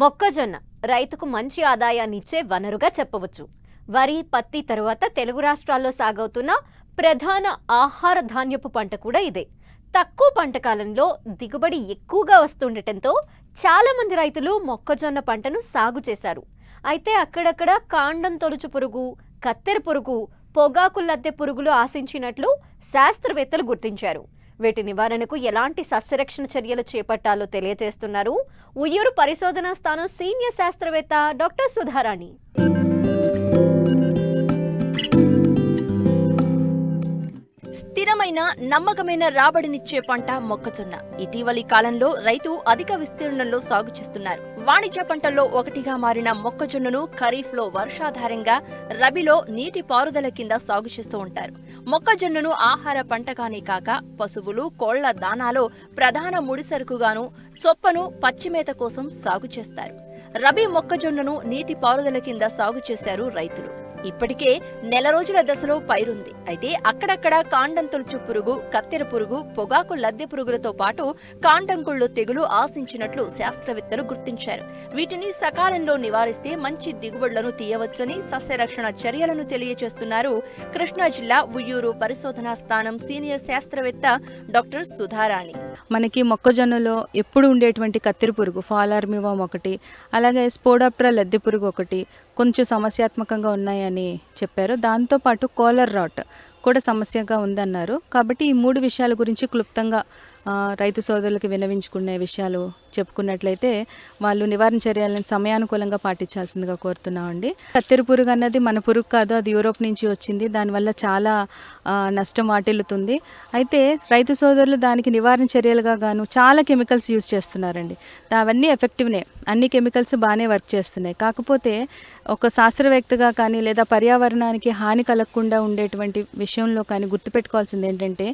మొక్కజొన్న రైతుకు మంచి ఆదాయాన్ని ఇచ్చే వనరుగా చెప్పవచ్చు. వరి పత్తి తరువాత తెలుగు రాష్ట్రాల్లో సాగవుతున్న ప్రధాన ఆహార ధాన్యపు పంట కూడా ఇదే. తక్కువ పంట కాలంలో దిగుబడి ఎక్కువగా వస్తుండటంతో చాలామంది రైతులు మొక్కజొన్న పంటను సాగు చేశారు. అయితే అక్కడక్కడ కాండం తొలుచు పురుగు కత్తెర పురుగు పొగాకు లద్దె పురుగులు ఆశించినట్లు శాస్త్రవేత్తలు గుర్తించారు. వీటి నివారణకు ఎలాంటి సస్యరక్షణ చర్యలు చేపట్టాలో తెలియజేస్తున్నారు. ఉయ్యూరు పరిశోధనా స్థానం సీనియర్ శాస్త్రవేత్త డాక్టర్ సుధారాణి. స్థిరమైన నమ్మకమైన రాబడినిచ్చే పంట మొక్కజొన్న. ఇటీవలి కాలంలో రైతు అధిక విస్తీర్ణంలో సాగు చేస్తున్నారు. వాణిజ్య పంటల్లో ఒకటిగా మారిన మొక్కజొన్నను ఖరీఫ్లో వర్షాధారంగా రబీలో నీటి పారుదల కింద సాగు చేస్తూ ఉంటారు. మొక్కజొన్నను ఆహార పంటగానే కాక పశువులు కోళ్ళ దానాలో ప్రధాన ముడిసరుకుగాను చొప్పను పచ్చిమేత కోసం సాగు చేస్తారు. రబీ మొక్కజొన్నను నీటి పారుదల కింద సాగు చేశారు రైతులు. ఇప్పటికే నెల రోజుల దశలో పైరుంది. అయితే అక్కడక్కడ కాండంతొలుచు పురుగు కత్తెర పురుగు పొగాకు లద్దె పురుగులతో పాటు కాండంకుళ్ళు తెగులు ఆశించినట్లు శాస్త్రవేత్తలు గుర్తించారు. వీటిని సకాలంలో నివారిస్తే మంచి దిగుబడులను తీయవచ్చని సస్యరక్షణ చర్యలను తెలియజేస్తున్నారు కృష్ణా జిల్లా ఉయ్యూరు పరిశోధనా స్థానం సీనియర్ శాస్త్రవేత్త డాక్టర్ సుధారాణి. మనకి మొక్కజొన్నలో ఎప్పుడు ఉండేటువంటి కత్తిరి పురుగు ఫాలార్మివామ్ ఒకటి అలాగే స్పోడాప్ట్రా లద్దె పురుగు ఒకటి కొంచెం సమస్యాత్మకంగా ఉన్నాయని చెప్పారు. దాంతోపాటు కోలర్ రాట్ కూడా సమస్యగా ఉందన్నారు. కాబట్టి ఈ మూడు విషయాల గురించి క్లుప్తంగా రైతు సోదరులకు వినవించుకునే విషయాలు చెప్పుకున్నట్లయితే వాళ్ళు నివారణ చర్యలను సమయానుకూలంగా పాటించాల్సిందిగా కోరుతున్నామండి. కత్తెర పురుగు అన్నది మన పురుగు కాదు అది యూరోప్ నుంచి వచ్చింది. దానివల్ల చాలా నష్టం వాటిల్లుతుంది. అయితే రైతు సోదరులు దానికి నివారణ చర్యలుగా గాను చాలా కెమికల్స్ యూజ్ చేస్తున్నారండి. అవన్నీ ఎఫెక్టివ్నే. అన్ని కెమికల్స్ బాగానే వర్క్ చేస్తున్నాయి. కాకపోతే ఒక శాస్త్రవేత్తగా కానీ లేదా పర్యావరణానికి హాని కలగకుండా ఉండేటువంటి విషయంలో కానీ గుర్తుపెట్టుకోవాల్సింది ఏంటంటే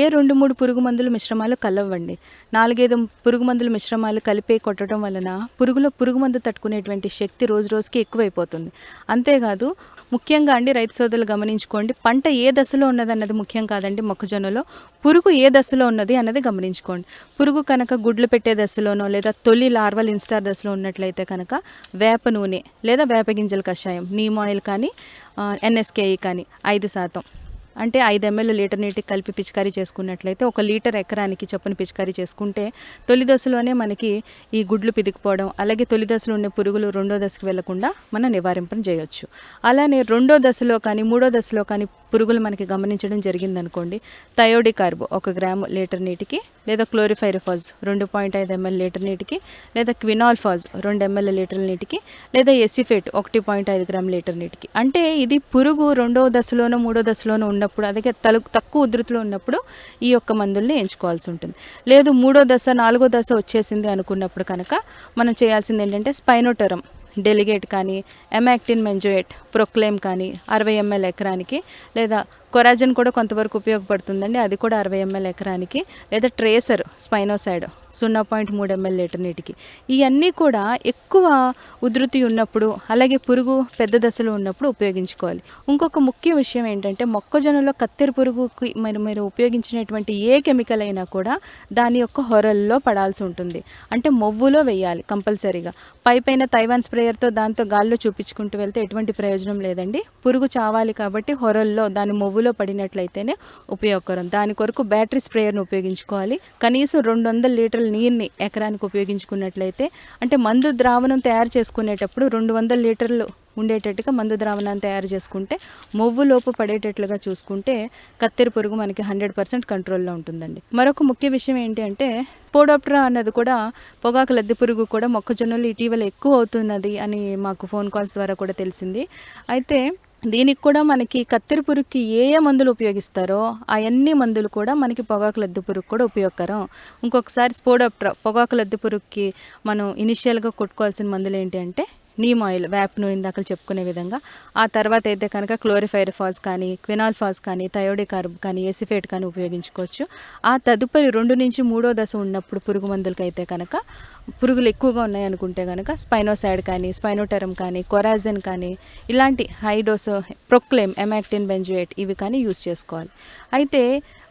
ఏ రెండు మూడు పురుగు మందులు మిశ్రమాలు కలవండి. నాలుగైదు పురుగు మందులు మిశ్రమాలు కలిపి కొట్టడం వలన పురుగులో పురుగు మందు తట్టుకునేటువంటి శక్తి రోజు రోజుకి ఎక్కువైపోతుంది. అంతేకాదు ముఖ్యంగా అండి రైతు సోదరులు గమనించుకోండి పంట ఏ దశలో ఉన్నది అన్నది ముఖ్యం కాదండి మొక్కజొన్నలో. పురుగు ఏ దశలో ఉన్నది అన్నది గమనించుకోండి. పురుగు కనుక గుడ్లు పెట్టే దశలోనో లేదా తొలి లార్వల్ ఇన్స్టార్ దశలో ఉన్నట్లయితే కనుక వేప నూనె లేదా వేప గింజల కషాయం నీమ్ ఆయిల్ కానీ ఎన్ఎస్కేఈ కానీ ఐదు శాతం. అంటే ఐదు ఎంఎల్ లీటర్ నీటికి కలిపి పిచికారీ చేసుకున్నట్లయితే ఒక లీటర్ ఎకరానికి చొప్పున పిచికారీ చేసుకుంటే తొలి దశలోనే మనకి ఈ గుడ్లు పిదికిపోవడం అలాగే తొలి దశలో ఉండే పురుగులు రెండో దశకు వెళ్ళకుండా మనం నివారింపన చేయొచ్చు. అలానే రెండో దశలో కానీ మూడో దశలో కానీ పురుగులు మనకి గమనించడం జరిగిందనుకోండి థయోడి కార్బో ఒక గ్రాము లీటర్ నీటికి లేదా క్లోరిఫైరిఫాజ్ రెండు పాయింట్ ఐదు ఎంఎల్ లీటర్ నీటికి లేదా క్వినాల్ఫాజ్ రెండు ఎంఎల్ లీటర్ నీటికి లేదా ఎసిఫేట్ ఒకటి పాయింట్ ఐదు గ్రామ్ లీటర్ నీటికి. అంటే ఇది పురుగు రెండో దశలోనో మూడో దశలోనో ఉన్నప్పుడు అదే తలు తక్కువ ఉధృతిలో ఉన్నప్పుడు ఈ యొక్క మందుల్ని ఎంచుకోవాల్సి ఉంటుంది. లేదు మూడో దశ నాలుగో దశ వచ్చేసింది అనుకున్నప్పుడు కనుక మనం చేయాల్సింది ఏంటంటే స్పైనోటరం డెలిగేట్ కానీ ఎమాక్టిన్ మెంజోయేట్ ప్రొక్లేమ్ కానీ అరవై ఎంఎల్ ఎకరానికి లేదా కొరాజన్ కూడా కొంతవరకు ఉపయోగపడుతుందండి. అది కూడా అరవై ఎంఎల్ ఎకరానికి. లేదా ట్రేసర్ స్పైనోసైడ్ సున్నా పాయింట్ మూడు ఎంఎల్ లీటర్ నీటికి. ఇవన్నీ కూడా ఎక్కువ ఉధృతి ఉన్నప్పుడు అలాగే పురుగు పెద్ద దశలో ఉన్నప్పుడు ఉపయోగించుకోవాలి. ఇంకొక ముఖ్య విషయం ఏంటంటే మొక్కజొన్నలో కత్తెర పురుగుకి మరి మీరు ఉపయోగించినటువంటి ఏ కెమికల్ అయినా కూడా దాని యొక్క హొరల్లో పడాల్సి ఉంటుంది. అంటే మొవ్వులో వేయాలి కంపల్సరీగా. పై పైన తైవాన్ స్ప్రేయర్తో దాంతో గాల్లో చూపించుకుంటూ వెళ్తే ఎటువంటి ప్రయోజనం లేదండి. పురుగు చావాలి కాబట్టి హొరల్లో దాని మొవ్వులో పడినట్లయితేనే ఉపయోగకరం. దాని కొరకు బ్యాటరీ స్ప్రేయర్ను ఉపయోగించుకోవాలి. కనీసం రెండు వందల లీటర్ల నీరుని ఎకరానికి ఉపయోగించుకున్నట్లయితే అంటే మందు ద్రావణం తయారు చేసుకునేటప్పుడు రెండు వందల లీటర్లు ఉండేటట్టుగా మందు ద్రావణాన్ని తయారు చేసుకుంటే మొవ్వు లోపు పడేటట్లుగా చూసుకుంటే కత్తెర పురుగు మనకి హండ్రెడ్ పర్సెంట్ కంట్రోల్లో ఉంటుందండి. మరొక ముఖ్య విషయం ఏంటి అంటే పోడోప్ట్రా అన్నది కూడా పొగాకు లద్దె పురుగు కూడా మొక్కజొన్నలు ఇటీవల ఎక్కువ అవుతున్నది అని మాకు ఫోన్ కాల్స్ ద్వారా కూడా తెలిసింది. అయితే దీనికి కూడా మనకి కత్తెర పురుగుకి ఏ ఏ మందులు ఉపయోగిస్తారో అవన్నీ మందులు కూడా మనకి పొగాకు లద్దె పురుగు కూడా ఉపయోగకరం. ఇంకొకసారి స్పోడోప్ట్రా పొగాకు లద్దె పురుగుకి మనం ఇనిషియల్గా కొట్టుకోవాల్సిన మందులు ఏంటి అంటే నీమ్ ఆయిల్ వ్యాప్ నూనె ఇందాక చెప్పుకునే విధంగా. ఆ తర్వాత అయితే కనుక క్లోరిఫైరిఫాజ్ కానీ క్వినాల్ ఫాల్స్ కానీ థయోడికార్బ్ కానీ ఎసిఫేట్ కానీ ఉపయోగించుకోవచ్చు. ఆ తదుపరి రెండు నుంచి మూడో దశ ఉన్నప్పుడు పురుగు మందులకి అయితే కనుక పురుగులు ఎక్కువగా ఉన్నాయనుకుంటే కనుక స్పైనోసైడ్ కానీ స్పైనోటెరమ్ కానీ కొరాజన్ కానీ ఇలాంటి హైడోస్ ప్రొక్లేమ్ ఎమాక్టిన్ బెంజుయేట్ ఇవి కానీ యూస్ చేసుకోవాలి. అయితే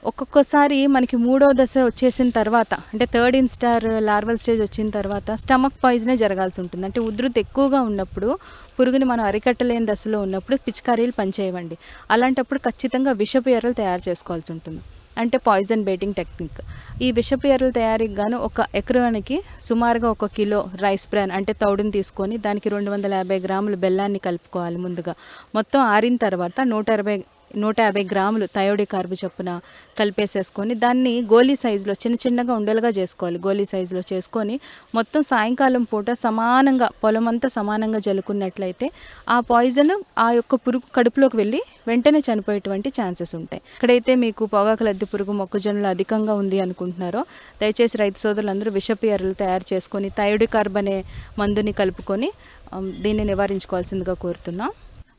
ఒక్కొక్కసారి మనకి మూడో దశ వచ్చేసిన తర్వాత అంటే థర్డ్ ఇన్స్టార్ లార్వల్ స్టేజ్ వచ్చిన తర్వాత స్టమక్ పాయిజనే జరగాల్సి ఉంటుంది. అంటే ఉధృతి ఎక్కువగా ఉన్నప్పుడు పురుగుని మనం అరికట్టలేని దశలో ఉన్నప్పుడు పిచికారీలు పనిచేయవండి. అలాంటప్పుడు ఖచ్చితంగా విషపు ఎర్రలు తయారు చేసుకోవాల్సి ఉంటుంది. అంటే పాయిజన్ బేటింగ్ టెక్నిక్. ఈ విషపు ఎర్రల తయారీకి గాను ఒక ఎకరానికి సుమారుగా ఒక కిలో రైస్ బ్రాన్ అంటే తౌడుని తీసుకొని దానికి రెండు వందల యాభై గ్రాములు బెల్లాన్ని కలుపుకోవాలి ముందుగా. మొత్తం ఆరిన తర్వాత నూట అరవై నూట యాభై గ్రాములు థయోడి కార్బు చొప్పున కలిపేసేసుకొని దాన్ని గోలీ సైజులో చిన్న చిన్నగా ఉండలుగా చేసుకోవాలి. గోలీ సైజులో చేసుకొని మొత్తం సాయంకాలం పూట సమానంగా పొలం అంతా సమానంగా జల్లుకున్నట్లయితే ఆ పాయిజన్ ఆ యొక్క పురుగు కడుపులోకి వెళ్ళి వెంటనే చనిపోయేటువంటి ఛాన్సెస్ ఉంటాయి. ఇక్కడైతే మీకు పొగాకు లద్దె పురుగు మొక్కజొన్నలు అధికంగా ఉంది అనుకుంటున్నారో దయచేసి రైతు సోదరులందరూ విషపు ఎర్రలు తయారు చేసుకొని థయోడి కార్బ్ అనే మందుని కలుపుకొని దీన్ని నివారించుకోవాల్సిందిగా కోరుతున్నాం.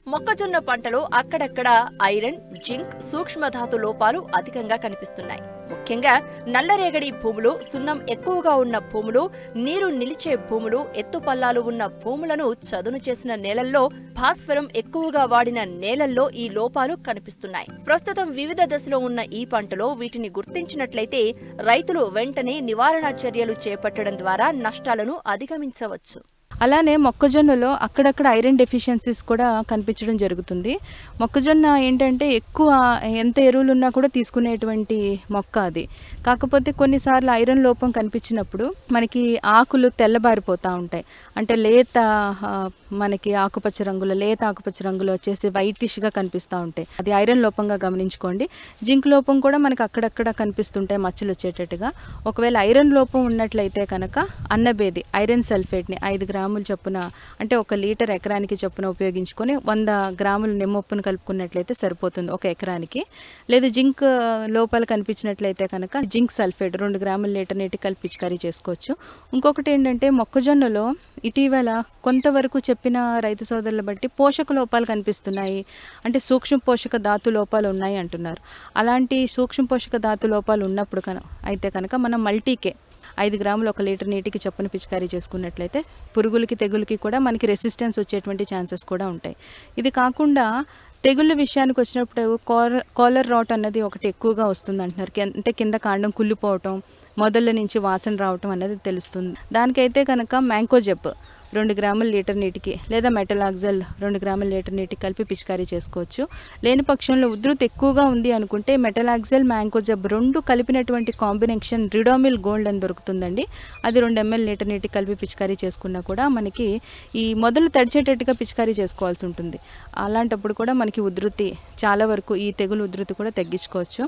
మొక్కజొన్న పంటలో అక్కడక్కడ ఐరన్ జింక్ సూక్ష్మధాతు లోపాలు అధికంగా కనిపిస్తున్నాయి. ముఖ్యంగా నల్లరేగడి భూములు సున్నం ఎక్కువగా ఉన్న భూములు నీరు నిలిచే భూములు ఎత్తుపల్లాలు ఉన్న భూములను చదును చేసిన నేలల్లో భాస్వరం ఎక్కువగా వాడిన నేలల్లో ఈ లోపాలు కనిపిస్తున్నాయి. ప్రస్తుతం వివిధ దశలో ఉన్న ఈ పంటలో వీటిని గుర్తించినట్లయితే రైతులు వెంటనే నివారణ చర్యలు చేపట్టడం ద్వారా నష్టాలను అధిగమించవచ్చు. అలానే మొక్కజొన్నలో అక్కడక్కడ ఐరన్ డెఫిషియన్సీస్ కూడా కనిపించడం జరుగుతుంది. మొక్కజొన్న ఏంటంటే ఎక్కువ ఎంత ఎరువులు ఉన్నా కూడా తీసుకునేటువంటి మొక్క అది. కాకపోతే కొన్నిసార్లు ఐరన్ లోపం కనిపించినప్పుడు మనకి ఆకులు తెల్లబారిపోతూ ఉంటాయి. అంటే లేత మనకి ఆకుపచ్చ రంగులో లేత ఆకుపచ్చ రంగులో వచ్చేసి వైటిష్గా కనిపిస్తూ ఉంటాయి. అది ఐరన్ లోపంగా గమనించుకోండి. జింక్ లోపం కూడా మనకి అక్కడక్కడ కనిపిస్తుంటాయి మచ్చలు వచ్చేటట్టుగా. ఒకవేళ ఐరన్ లోపం ఉన్నట్లయితే కనుక అన్నబేది ఐరన్ సల్ఫేట్ని ఐదు గ్రాములు చొప్పున అంటే ఒక లీటర్ ఎకరానికి చొప్పున ఉపయోగించుకొని వంద గ్రాములు నిమ్మప్పును కలుపుకున్నట్లయితే సరిపోతుంది ఒక ఎకరానికి. లేదు జింక్ లోపాలు కనిపించినట్లయితే కనుక జింక్ సల్ఫేట్ రెండు గ్రాముల లీటర్ నీటి కలిపి పిచికారీ చేసుకోవచ్చు. ఇంకొకటి ఏంటంటే మొక్కజొన్నలో ఇటీవల కొంతవరకు చెప్పిన రైతు సోదరులు బట్టి పోషక లోపాలు కనిపిస్తున్నాయి. అంటే సూక్ష్మ పోషక ధాతు లోపాలు ఉన్నాయి అంటున్నారు. అలాంటి సూక్ష్మ పోషక ధాతు లోపాలు ఉన్నప్పుడు కన అయితే కనుక మనం మల్టీకే ఐదు గ్రాములు ఒక లీటర్ నీటికి చొప్పున పిచికారీ చేసుకున్నట్లయితే పురుగులకి తెగులకి కూడా మనకి రెసిస్టెన్స్ వచ్చేటువంటి ఛాన్సెస్ కూడా ఉంటాయి. ఇది కాకుండా తెగుళ్ళ విషయానికి వచ్చినప్పుడు కాలర్ కాలర్ రాట్ అన్నది ఒకటి ఎక్కువగా వస్తుంది అంటున్నారు అంటే కింద కాండం కుళ్ళిపోవటం మొదళ్ళ నుంచి వాసన రావటం అనేది తెలుస్తుంది. దానికైతే కనుక మ్యాంకో జెప్ రెండు గ్రాముల లీటర్ నీటికి లేదా మెటలాక్జల్ రెండు గ్రాముల లీటర్ నీటికి కలిపి పిచికారీ చేసుకోవచ్చు. లేని పక్షంలో ఉధృతి ఎక్కువగా ఉంది అనుకుంటే మెటలాక్జల్ మ్యాంకో జబ్ రెండు కలిపినటువంటి కాంబినేషన్ రిడోమిల్ గోల్డ్ అని దొరుకుతుందండి. అది రెండు ఎంఎల్ లీటర్ నీటికి కలిపి పిచికారీ చేసుకున్నా కూడా మనకి ఈ మొదలు తడిచేటట్టుగా పిచికారీ చేసుకోవాల్సి ఉంటుంది. అలాంటప్పుడు కూడా మనకి ఉధృతి చాలా వరకు ఈ తెగులు ఉధృతి కూడా తగ్గించుకోవచ్చు.